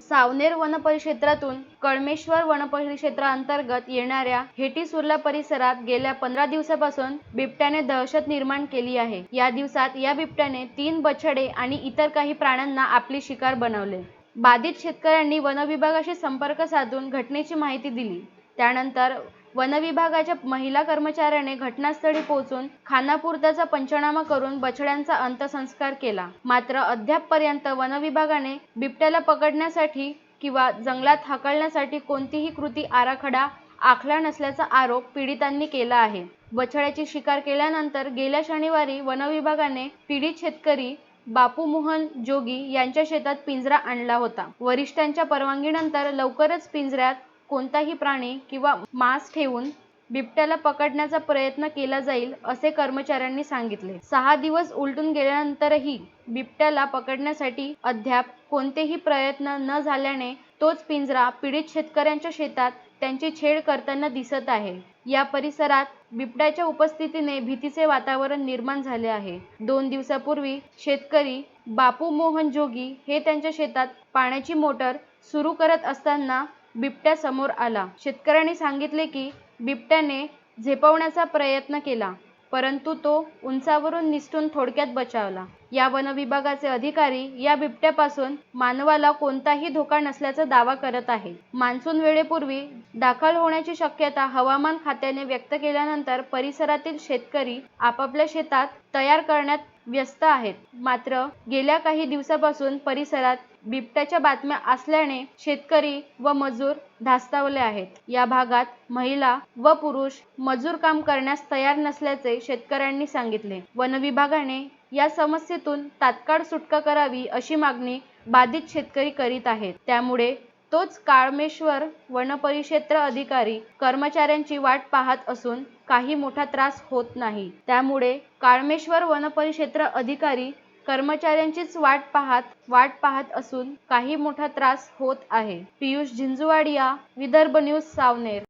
सावनेर वनपरिक्षेत्रातून कळमेश्वर वनपरिक्षेत्राअंतर्गत येणाऱ्या हेटीसुर्ला परिसरात गेल्या पंधरा दिवसापासून बिबट्याने दहशत निर्माण केली आहे. या दिवसात या बिबट्याने तीन बछडे आणि इतर काही प्राण्यांना आपली शिकार बनवले. बाधित शेतकऱ्यांनी वनविभागाशी संपर्क साधून घटनेची माहिती दिली. त्यानंतर वनविभागाच्या महिला कर्मचाऱ्याने घटनास्थळी पोहोचून खानापुरत्याचा पंचनामा करून बछड्यांचा अंत्यसंस्कार केला. मात्र अद्यापपर्यंत वनविभागाने बिबट्याला पकडण्यासाठी किंवा जंगलात हाकलण्यासाठी कोणतीही कृती आराखडा आखला नसल्याचा आरोप पीडितांनी केला आहे. बछड्याची शिकार केल्यानंतर गेल्या शनिवारी वनविभागाने पीडित शेतकरी बापू मोहन जोगी यांच्या शेतात पिंजरा आणला होता. वरिष्ठांच्या परवानगीनंतर लवकरच पिंजऱ्यात कोणताही प्राणी किंवा मांस ठेवून बिबट्याला पकडण्याचा प्रयत्न केला जाईल असे कर्मचाऱ्यांनी सांगितले. सहा दिवस उलटून गेल्यानंतरही बिबट्याला पकडण्यासाठी अद्याप कोणतेही प्रयत्न न झाल्याने तोच पिंजरा पीडित शेतकऱ्यांच्या शेतात त्यांची छेड करताना दिसत आहे. या परिसरात बिबट्याच्या उपस्थितीने भीतीचे वातावरण निर्माण झाले आहे. दोन दिवसापूर्वी शेतकरी बापू मोहन जोगी हे त्यांच्या शेतात पाण्याची मोटर सुरू करत असताना बिबट्या समोर आला. शेतकऱ्यांनी सांगितले की बिबट्याने झेपवण्याचा प्रयत्न केला परंतु तो उंचावरून निसटून थोडक्यात बचावला. या वनविभागाचे अधिकारी या बिबट्यापासून मानवाला कोणताही धोका नसल्याचा दावा करत आहे. मान्सून वेळेपूर्वी दाखल होण्याची शक्यता हवामान खात्याने व्यक्त केल्यानंतर परिसरातील शेतकरी आपापल्या शेतात तयार करण्यात व्यस्त आहेत. मात्र गेल्या काही दिवसापासून परिसरात बिबट्याच्या बातम्या असल्याने शेतकरी व मजूर धास्तावले आहेत. या भागात महिला व पुरुष मजूर काम करण्यास तयार नसल्याचे शेतकऱ्यांनी सांगितले. वन विभागाने या समस्येतून तात्काळ सुटका करावी अशी मागणी बाधित शेतकरी करीत आहेत. त्यामुळे तोच काळमेश्वर वनपरिक्षेत्र अधिकारी कर्मचाऱ्यांची वाट पाहत असून काही मोठा त्रास होत नाही. त्यामुळे काळमेश्वर वनपरिक्षेत्र अधिकारी कर्मचाऱ्यांचीच वाट पाहत वाट पाहत असून काही मोठा त्रास होत आहे. पियुष झिंजुवाडिया विदर्भ न्यूज सावनेर.